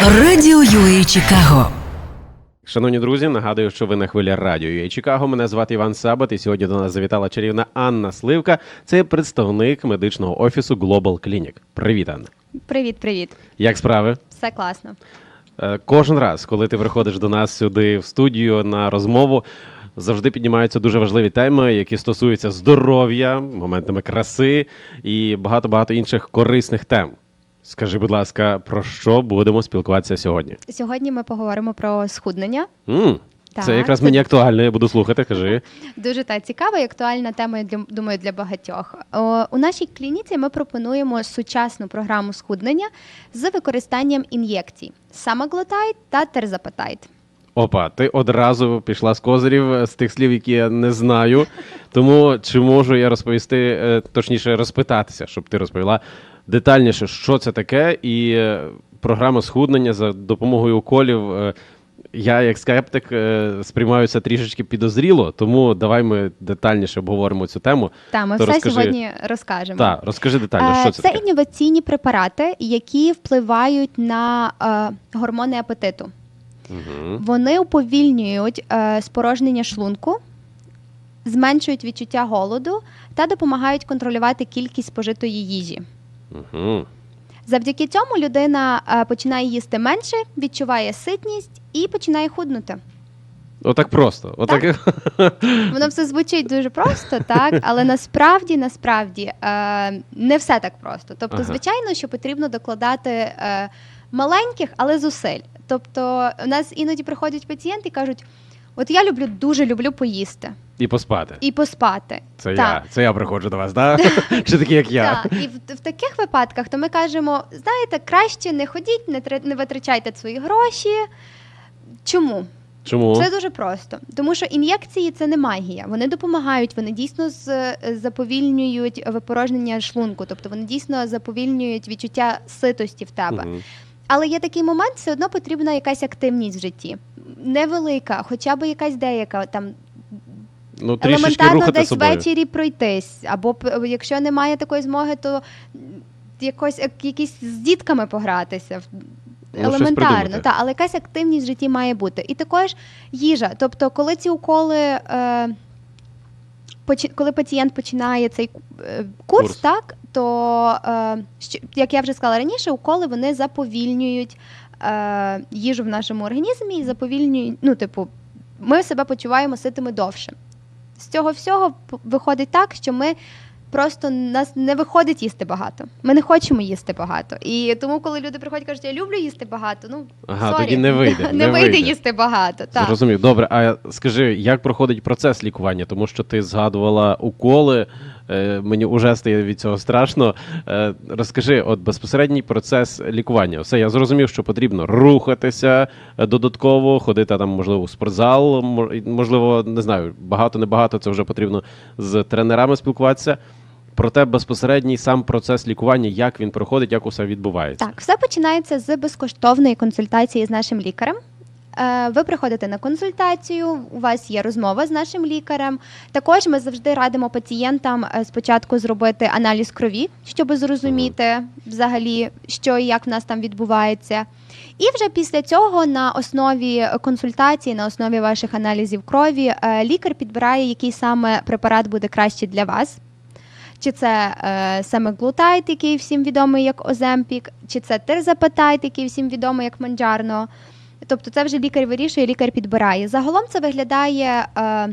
Радіо UA Чикаго. Шановні друзі, нагадую, що ви на хвилі радіо UA Чикаго. Мене звати Іван Сабат, і сьогодні до нас завітала чарівна Анна Сливка. Це представник медичного офісу Global Clinic. Привіт, Анна. Привіт, привіт. Як справи? Все класно. Е, Кожен раз, коли ти приходиш до нас сюди в студію на розмову, завжди піднімаються дуже важливі теми, які стосуються здоров'я, моментами краси і багато багато інших корисних тем. Скажи, будь ласка, про що будемо спілкуватися сьогодні? Сьогодні ми поговоримо про схуднення. м Так, це якраз мені актуально, я буду слухати. Кажи. Дуже та цікава і актуальна тема, для, думаю, для багатьох. О, у нашій клініці ми пропонуємо сучасну програму схуднення з використанням ін'єкцій самоглотайт та терзапатайт. Опа, ти одразу пішла з козирів з тих слів, які я не знаю. Тому чи можу я розповісти, е, точніше, розпитатися, щоб ти розповіла детальніше, що це таке, і е, програма схуднення за допомогою уколів. е, Я, як скептик, е, сприймаю це трішечки підозріло, тому давай ми детальніше обговоримо цю тему. Та ми То все розкажи. сьогодні розкажемо. Так, розкажи детально, що це, це таке. інноваційні препарати, які впливають на е, гормони апетиту. Угу. Вони уповільнюють е, спорожнення шлунку, зменшують відчуття голоду та допомагають контролювати кількість спожитої їжі. Угу. Завдяки цьому людина е, починає їсти менше, відчуває ситність і починає худнути. Отак просто. Отак. Воно все звучить дуже просто, так, але насправді, насправді е, не все так просто. Тобто, Ага. звичайно, що потрібно докладати е, маленьких, але зусиль. Тобто, у нас іноді приходять пацієнти і кажуть: от я люблю дуже люблю поїсти І поспати. і поспати. Це Так. я. Це я приходжу до вас, так? Ще такі, як я. Так, і в, в таких випадках то ми кажемо: знаєте, краще не ходіть, не, не витрачайте свої гроші. Чому? Чому? Це дуже просто, тому що ін'єкції це не магія. Вони допомагають, вони дійсно з, заповільнюють випорожнення шлунку, тобто вони дійсно заповільнюють відчуття ситості в тебе. Мгм. Але є такий момент, все одно потрібна якась активність в житті. Невелика, хоча б якась деяка там Ну, елементарно десь собою. ввечері пройтись, або якщо немає такої змоги, то якось якісь з дітками погратися. Ну, Елементарно, та, але якась активність в житті має бути. І також їжа. Тобто, коли ці уколи, е, коли пацієнт починає цей е, курс, Курс. так, то, е, як я вже сказала раніше, уколи вони заповільнюють е, їжу в нашому організмі і заповільнюють, ну, типу, ми себе почуваємо ситими довше. З цього всього виходить так, що ми просто нас не виходить їсти багато. Ми не хочемо їсти багато. І тому, коли люди приходять, кажуть, я люблю їсти багато. Ну Ага, сорі, тоді не вийде, не, не вийде. їсти багато. Так. Зрозумів. Добре, а скажи, як проходить процес лікування? Тому що ти згадувала уколи. Е, мені вже стає від цього страшно. Е, розкажи, от безпосередній процес лікування. Все, я зрозумів, що потрібно рухатися е, додатково, ходити там, можливо, у спортзал, можливо, не знаю, багато, небагато, це вже потрібно з тренерами спілкуватися. Проте безпосередній сам процес лікування, як він проходить, як усе відбувається. Так, все починається з безкоштовної консультації з нашим лікарем. Е, Ви приходите на консультацію, у вас є розмова з нашим лікарем. Також ми завжди радимо пацієнтам е, спочатку зробити аналіз крові, щоб зрозуміти взагалі, що і як в нас там відбувається. І вже після цього на основі консультації, на основі ваших аналізів крові, е, лікар підбирає, який саме препарат буде краще для вас. Чи це е, саме глутайт, який всім відомий як Оземпік, чи це терзапатайт, який всім відомий як Манджарно. Тобто це вже лікар вирішує, лікар підбирає. Загалом це виглядає. Е,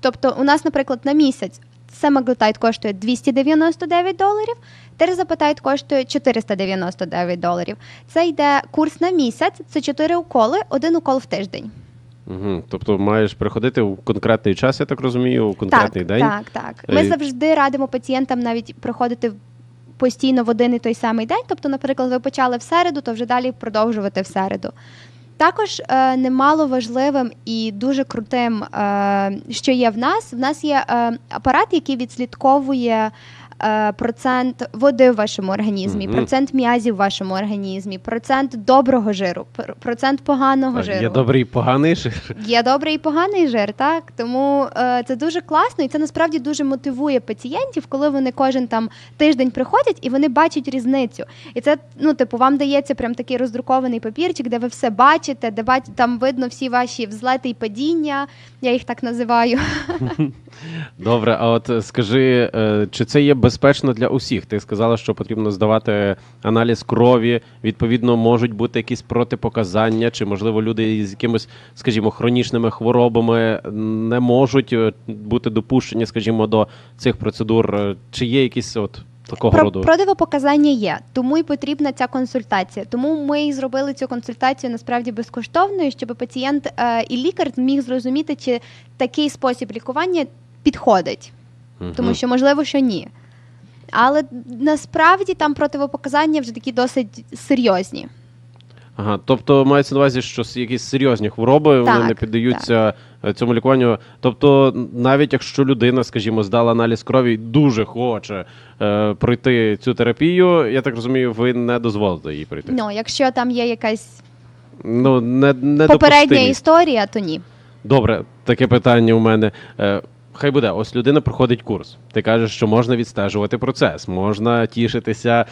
тобто, у нас, наприклад, на місяць семаглутайт коштує 299 доларів, терзапатайт коштує 499 доларів. Це йде курс на місяць, це 4 уколи, один укол в тиждень. Угу. Тобто маєш приходити у конкретний час, я так розумію, у конкретний так, день. Так, так. Ми завжди радимо пацієнтам навіть приходити постійно в один і той самий день. Тобто, наприклад, ви почали в середу, то вже далі продовжувати в середу. Також е, немало важливим і дуже крутим, е, що є в нас. В нас є е, апарат, який відслідковує процент води в вашому організмі, Мгм. процент м'язів в вашому організмі, процент доброго жиру, процент поганого Так, жиру. Є добрий і поганий жир. Є добрий і поганий жир, так тому е, це дуже класно, і це насправді дуже мотивує пацієнтів, коли вони кожен там тиждень приходять і вони бачать різницю. І це ну, типу, вам дається прям такий роздрукований папірчик, де ви все бачите, де бач... там видно всі ваші взлети і падіння. Я їх так називаю. Добре, а от е, скажи, е, чи це є безпечно для усіх? Ти сказала, що потрібно здавати аналіз крові. Відповідно, можуть бути якісь протипоказання, чи можливо люди з якимись, скажімо, хронічними хворобами не можуть е, бути допущені, скажімо, до цих процедур. Е, Чи є якісь от такого Про роду? противопоказання є, тому і потрібна ця консультація. Тому ми і зробили цю консультацію насправді безкоштовною, щоб пацієнт е, і лікар зміг зрозуміти, чи такий спосіб лікування підходить. Мгм. тому що можливо, що ні. Але насправді там противопоказання вже такі досить серйозні. Ага, тобто мається на увазі, що якісь серйозні хвороби вони не піддаються е, цьому лікуванню. Тобто, навіть якщо людина, скажімо, здала аналіз крові і дуже хоче е, пройти цю терапію, я так розумію, ви не дозволите їй пройти. Ну, якщо там є якась Ну не, не попередня історія, то ні. Добре, таке питання у мене. Хай буде, ось людина проходить курс. Ти кажеш, що можна відстежувати процес, можна тішитися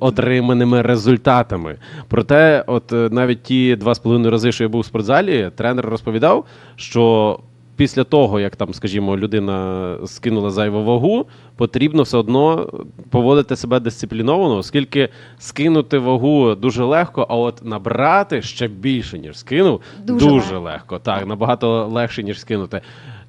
отриманими результатами. Проте, от е, навіть ті два з половиною рази, що я був у спортзалі, тренер розповідав, що після того, як там, скажімо, людина скинула зайву вагу, потрібно все одно поводити себе дисципліновано, оскільки скинути вагу дуже легко, а от набрати ще більше, ніж скинув, Дуже дуже, легко. легко. Так, набагато легше, ніж скинути.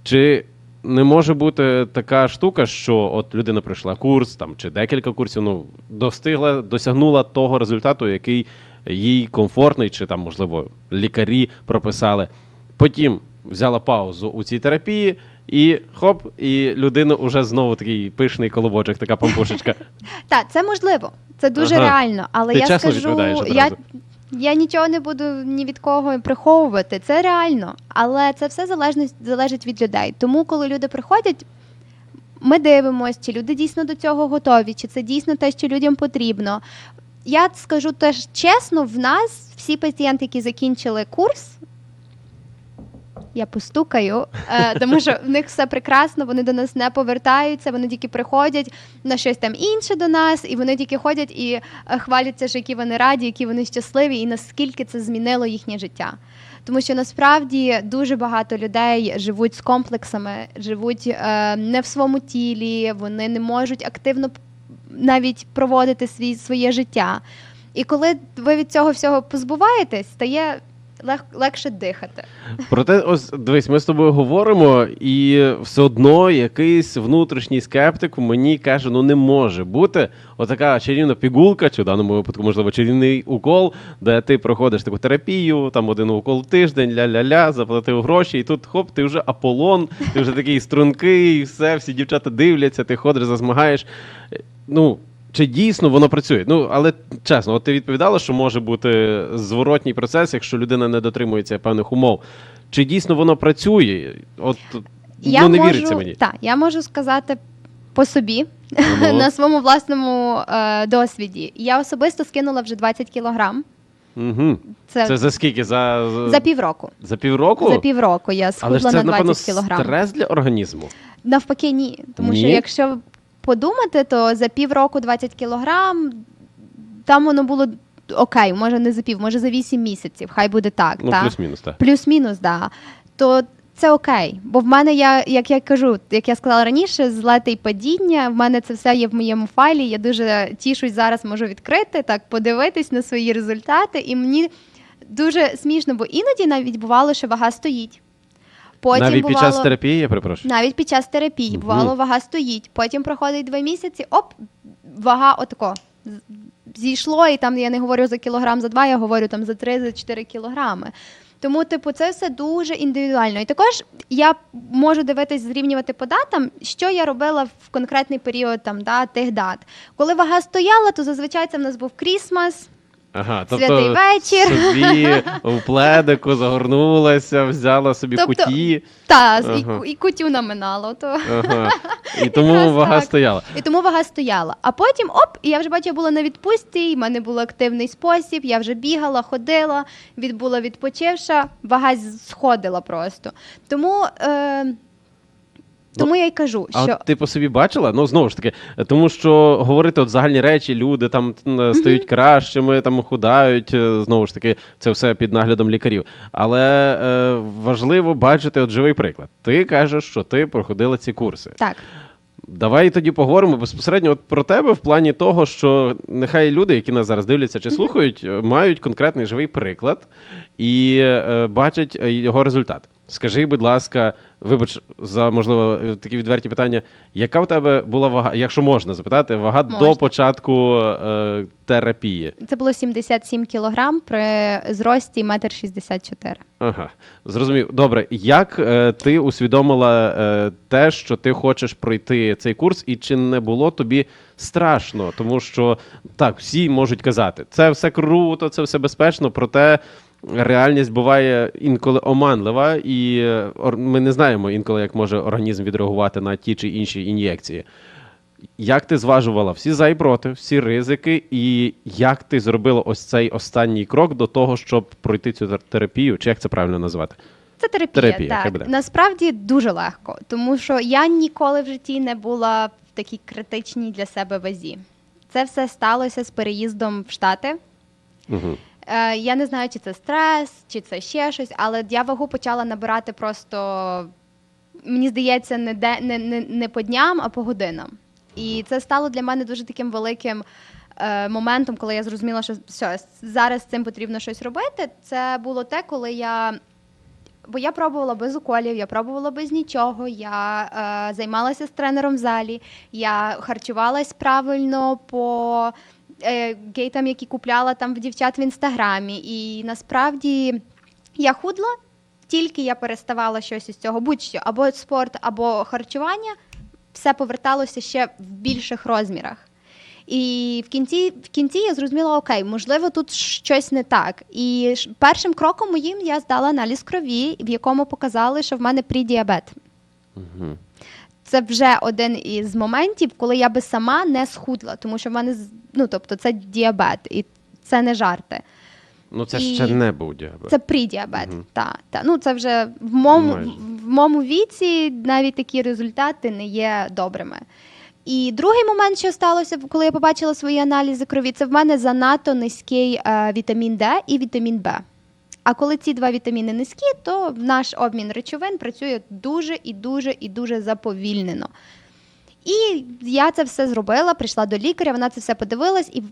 Чи не може бути така штука, що от людина пройшла курс там чи декілька курсів, ну достигла, досягнула того результату, який їй комфортний, чи там, можливо, лікарі прописали. Потім взяла паузу у цій терапії, і хоп, і людина вже знову такий пишний колобочок, така пампушечка. Так, це можливо, це дуже Ага. реально. Але Ти я чесно скажу, я. Я нічого не буду ні від кого приховувати. Це реально. Але це все залежить, залежить від людей. Тому, коли люди приходять. Ми дивимося, чи люди дійсно до цього готові, чи це дійсно те, що людям потрібно. Я скажу теж чесно, в нас всі пацієнти, які закінчили курс, я постукаю, е, тому що в них все прекрасно, вони до нас не повертаються, вони тільки приходять на щось там інше до нас, і вони тільки ходять і е, хваляться, що які вони раді, які вони щасливі, і наскільки це змінило їхнє життя. Тому що насправді дуже багато людей живуть з комплексами, живуть е, не в своєму тілі, вони не можуть активно навіть проводити свій, своє життя. І коли ви від цього всього позбуваєтесь, стає лег, легше дихати. Проте, ось дивись, ми з тобою говоримо, і все одно якийсь внутрішній скептик мені каже: ну не може бути отака чарівна пігулка, чи в даному випадку, можливо, чарівний укол, де ти проходиш таку терапію, там один укол в тиждень, ля-ля-ля, заплатив гроші, і тут хоп, ти вже Аполлон, ти вже такий стрункий, все, всі дівчата дивляться, ти ходиш, засмагаєш. Е, Ну. Чи дійсно воно працює? Ну але чесно, от ти відповідала, що може бути зворотній процес, якщо людина не дотримується певних умов. Чи дійсно воно працює? От ну, не віриться мені. Так, я можу сказати по собі Ну. на своєму власному е, досвіді. Я особисто скинула вже 20 кілограм. Угу. Це, Це за скільки? За, за півроку. за півроку? За півроку я Але ж це, на 20 напевно, кілограм. стрес для організму. Навпаки, ні. Тому що якщо подумати, то за півроку 20 кілограм там воно було окей, може не за пів, може за 8 місяців. Хай буде так. Ну, та? плюс-мінус, так. Плюс-мінус, да. То це окей. Бо в мене я, як я кажу, як я сказала раніше, злети і падіння. В мене це все є в моєму файлі. Я дуже тішусь зараз, можу відкрити, так подивитись на свої результати. І мені дуже смішно, бо іноді навіть бувало, що вага стоїть. Потім Навіть бувало, під час терапії, я перепрошую. навіть під час терапії бувало, вага стоїть. Потім проходить два місяці, оп, вага отако. Зійшло, і там я не говорю за кілограм, за два, я говорю там за три, за чотири кілограми. Тому, типу, це все дуже індивідуально. І також я можу дивитись, зрівнювати по датам, що я робила в конкретний період там, да, тих дат. Коли вага стояла, то зазвичай це в нас був Крісмас, Ага, Святий тобто вечір. собі в пледику загорнулася, взяла собі Тобто- куті. Та, з- і, Ага. ку- і кутю наминало. То. Ага. І тому Якраз вага так. стояла. І тому вага стояла. А потім, оп, і я вже бачу, я була на відпустці, і в мене був активний спосіб, я вже бігала, ходила, відбула відпочивша, вага з- сходила просто. Тому. Е, тому я й кажу, що от ти по собі бачила? Ну знову ж таки, тому що говорити от загальні речі, люди там м, стають кращими, там худають. е, Знову ж таки, це все під наглядом лікарів. Але е, важливо бачити от живий приклад. Ти кажеш, що ти проходила ці курси. так. Давай тоді поговоримо безпосередньо от про тебе в плані того, що нехай люди, які нас зараз дивляться чи слухають, е, мають конкретний живий приклад і е, бачать е, його результат. Скажи, будь ласка, вибач за можливо такі відверті питання. Яка в тебе була вага, якщо можна запитати, вага до початку е, терапії? Це було 77 кілограм при зрості 1,64 м. Ага, зрозумів. Добре, як е, ти усвідомила е, те, що ти хочеш пройти цей курс, і чи не було тобі страшно? Тому що так, всі можуть казати, це все круто, це все безпечно, проте реальність буває інколи оманлива, і е, ми не знаємо інколи, як може організм відреагувати на ті чи інші ін'єкції. Як ти зважувала всі за і проти, всі ризики, і як ти зробила ось цей останній крок до того, щоб пройти цю тер- терапію, чи як це правильно назвати? Це терапія, Терапія, хай буде. Насправді дуже легко, тому що я ніколи в житті не була в такій критичній для себе вазі. Це все сталося з переїздом в Штати. Угу. Е, я не знаю, чи це стрес, чи це ще щось, але я вагу почала набирати просто, мені здається, не, де, не, не, не по дням, а по годинам. І це стало для мене дуже таким великим е, моментом, коли я зрозуміла, що все, зараз з цим потрібно щось робити. Це було те, коли я. Бо я пробувала без уколів, я пробувала без нічого. Я е, займалася з тренером в залі, я харчувалась правильно по гейтам, які купляла там в дівчат в інстаграмі. І насправді я худла, тільки я переставала щось із цього, будь-що, або спорт, або харчування, все поверталося ще в більших розмірах. І в кінці, в кінці я зрозуміла, окей, можливо, тут щось не так. І першим кроком моїм я здала аналіз крові, в якому показали, що в мене прідіабет. Угу. Це вже один із моментів, коли я би сама не схудла, тому що в мене ну, тобто, це діабет, і це не жарти. Ну це І ще не був діабет. Це придіабет. Мгм. Та, та. Ну, це вже в моєму, в моєму віці навіть такі результати не є добрими. І другий момент, що сталося, коли я побачила свої аналізи крові, це в мене занадто низький е, вітамін Д і вітамін Б. А коли ці два вітаміни низькі, то наш обмін речовин працює дуже і дуже і дуже заповільнено. І я це все зробила, прийшла до лікаря, вона це все подивилась, і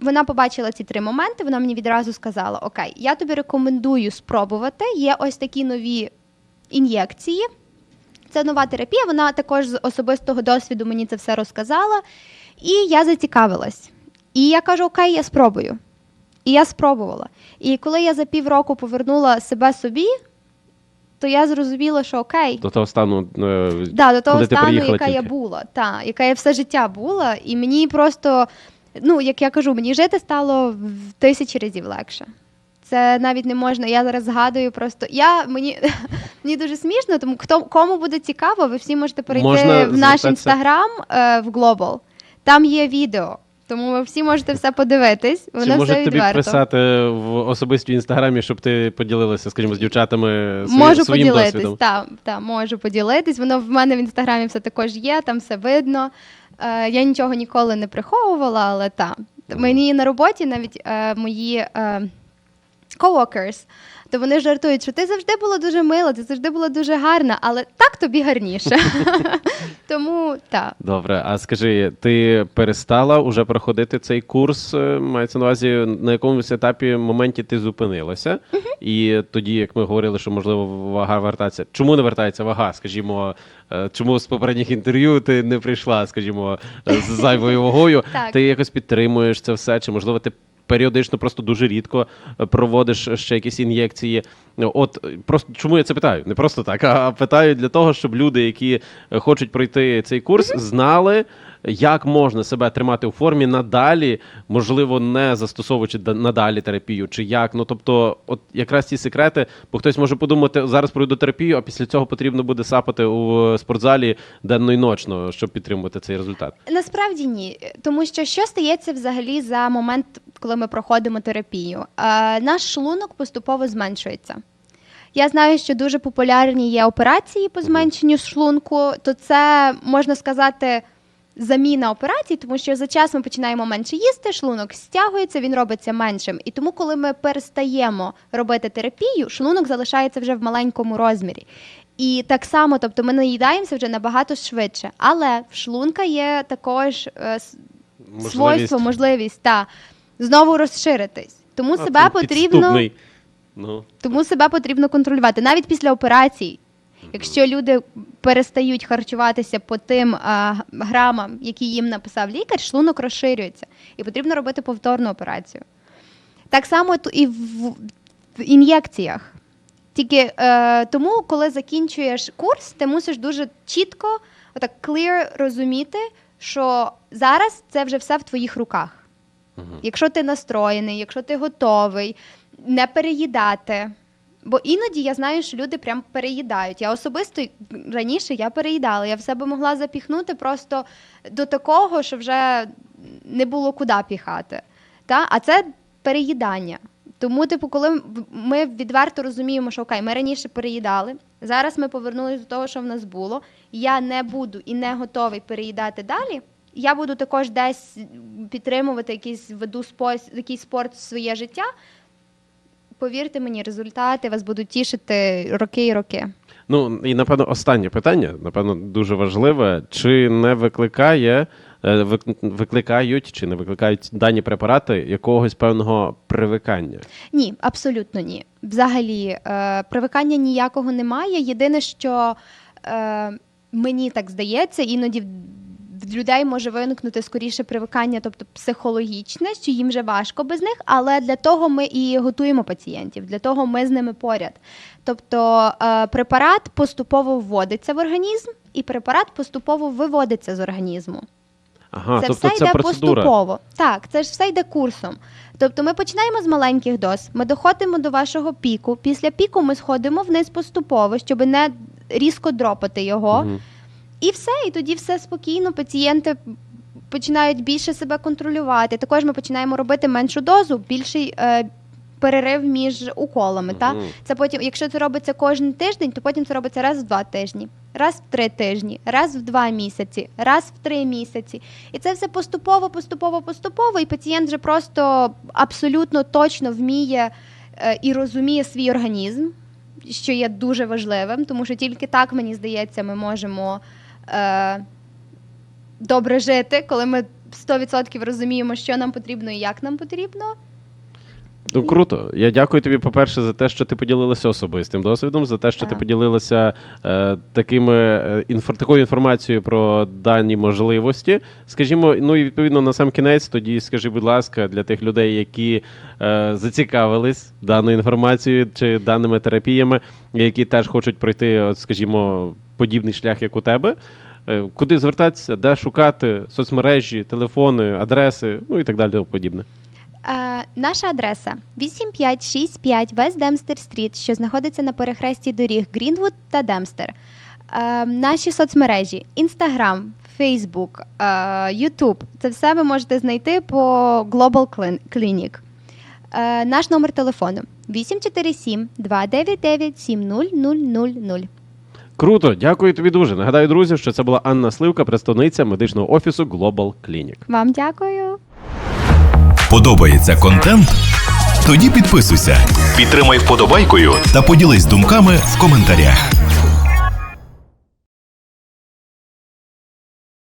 вона побачила ці три моменти. Вона мені відразу сказала: Окей, я тобі рекомендую спробувати. Є ось такі нові ін'єкції. Це нова терапія. Вона також з особистого досвіду мені це все розказала. І я зацікавилась. І я кажу: Окей, я спробую. І я спробувала. І коли я за півроку повернула себе собі, то я зрозуміла, що окей, До того стану. е, Да, до того Коли ти стану, приїхала яка я була, та, яка я все життя була, і мені просто, ну як я кажу, мені жити стало в тисячі разів легше. Це навіть не можна. Я зараз згадую просто. Я мені, мені дуже смішно, тому хто кому буде цікаво, ви всі можете перейти Можна в наш інстаграм е, в Global. Там є відео. Тому ви всі можете все подивитись. Чи Воно може все тобі відверто. писати в особистій інстаграмі, щоб ти поділилася, скажімо, з дівчатами своїм, Можу своїм поділитись, досвідом? так, та, можу поділитись. Воно в мене в інстаграмі все також є, там все видно. Е, я нічого ніколи не приховувала, але так. Мені на роботі навіть е, мої е, coworkers, то вони жартують, що ти завжди була дуже мила, ти завжди була дуже гарна, але так тобі гарніше. Тому так. Добре, а скажи, ти перестала уже проходити цей курс? е, Мається на увазі, на якомусь етапі моменті ти зупинилася, і тоді, як ми говорили, що можливо вага вертається. Чому не вертається вага? Скажімо, е, чому з попередніх інтерв'ю ти не прийшла, скажімо, е, з зайвою вагою? Ти якось підтримуєш це все? Чи можливо ти періодично просто дуже рідко е, проводиш ще якісь ін'єкції? От е, просто чому я це питаю? Не просто так, а питаю для того, щоб люди, які е, хочуть пройти цей курс, знали. Як можна себе тримати у формі надалі, можливо, не застосовуючи да- надалі терапію, чи як. Ну тобто, от якраз ці секрети, бо хтось може подумати, зараз пройду терапію, а після цього потрібно буде сапати у спортзалі денно і ночно, щоб підтримувати цей результат. Насправді ні, тому що що стається взагалі за момент, коли ми проходимо терапію? Е, наш шлунок поступово зменшується. Я знаю, що дуже популярні є операції по зменшенню шлунку, то це можна сказати. Заміна операцій, тому що за час ми починаємо менше їсти, шлунок стягується, він робиться меншим. І тому, коли ми перестаємо робити терапію, шлунок залишається вже в маленькому розмірі. І так само, тобто ми наїдаємося вже набагато швидше. Але в шлунка є також е, с- свойство, можливість та знову розширитись. Тому себе потрібно. Ну, тому себе потрібно контролювати навіть після операцій. Якщо люди перестають харчуватися по тим а, грамам, які їм написав лікар, шлунок розширюється, і потрібно робити повторну операцію. Так само і в, в ін'єкціях. Тільки е, тому, коли закінчуєш курс, ти мусиш дуже чітко, отак clear розуміти, що зараз це вже все в твоїх руках. Якщо ти настроєний, якщо ти готовий, не переїдати. Бо іноді я знаю, що люди прям переїдають. Я особисто раніше я переїдала. Я в себе могла запіхнути просто до такого, що вже не було куди піхати. Та? А це переїдання. Тому, типу, коли ми відверто розуміємо, що окей, ми раніше переїдали, зараз ми повернулися до того, що в нас було. Я не буду і не готовий переїдати далі. Я буду також десь підтримувати якийсь веду спос, якийсь спорт в своє життя. Повірте мені, результати вас будуть тішити роки і роки. Ну і напевно останнє питання, напевно, дуже важливе. Чи не викликає е, викликають чи не викликають дані препарати якогось певного привикання? Ні, абсолютно ні. Взагалі, е, привикання ніякого немає. Єдине, що е, мені так здається, іноді в- людей може виникнути скоріше привикання, тобто психологічне, що їм вже важко без них, але для того ми і готуємо пацієнтів, для того ми з ними поряд. Тобто е, препарат поступово вводиться в організм, і препарат поступово виводиться з організму. Ага, це тобто все йде процедура. поступово. Так, це ж все йде курсом. Тобто ми починаємо з маленьких доз, ми доходимо до вашого піку. Після піку ми сходимо вниз поступово, щоб не різко дропати його. Мгм. І все, і тоді все спокійно. Пацієнти починають більше себе контролювати. Також ми починаємо робити меншу дозу, більший е, перерив між уколами. Та? Це потім, якщо це робиться кожен тиждень, то потім це робиться раз в два тижні, раз в три тижні, раз в два місяці, раз в три місяці. І це все поступово, поступово, поступово, і пацієнт вже просто абсолютно точно вміє е, і розуміє свій організм, що є дуже важливим, тому що тільки так, мені здається, ми можемо е, добре жити, коли ми 100% розуміємо, що нам потрібно і як нам потрібно. Ну круто. Я дякую тобі, по-перше, за те, що ти поділилася особистим досвідом, за те, що ти поділилася е, такими е, інфор, такою інформацією про дані можливості. Скажімо, ну і відповідно на сам кінець, тоді скажи, будь ласка, для тих людей, які е, зацікавились даною інформацією чи даними терапіями, які теж хочуть пройти, от, скажімо, подібний шлях, як у тебе. Е, Куди звертатися, де шукати соцмережі, телефони, адреси, ну і так далі, подібне. Е, наша адреса 8565 West Демстер Стріт, що знаходиться на перехресті доріг Грінвуд та Демстер. Е, наші соцмережі Instagram, Facebook, е, YouTube. Це все ви можете знайти по Global Clinic. Е, наш номер телефону 847 299 70000. Круто, дякую тобі дуже. Нагадаю, друзі, що це була Анна Сливка, представниця медичного офісу Global Clinic. Вам дякую. Подобається контент? Тоді підписуйся, підтримай вподобайкою та поділись думками в коментарях.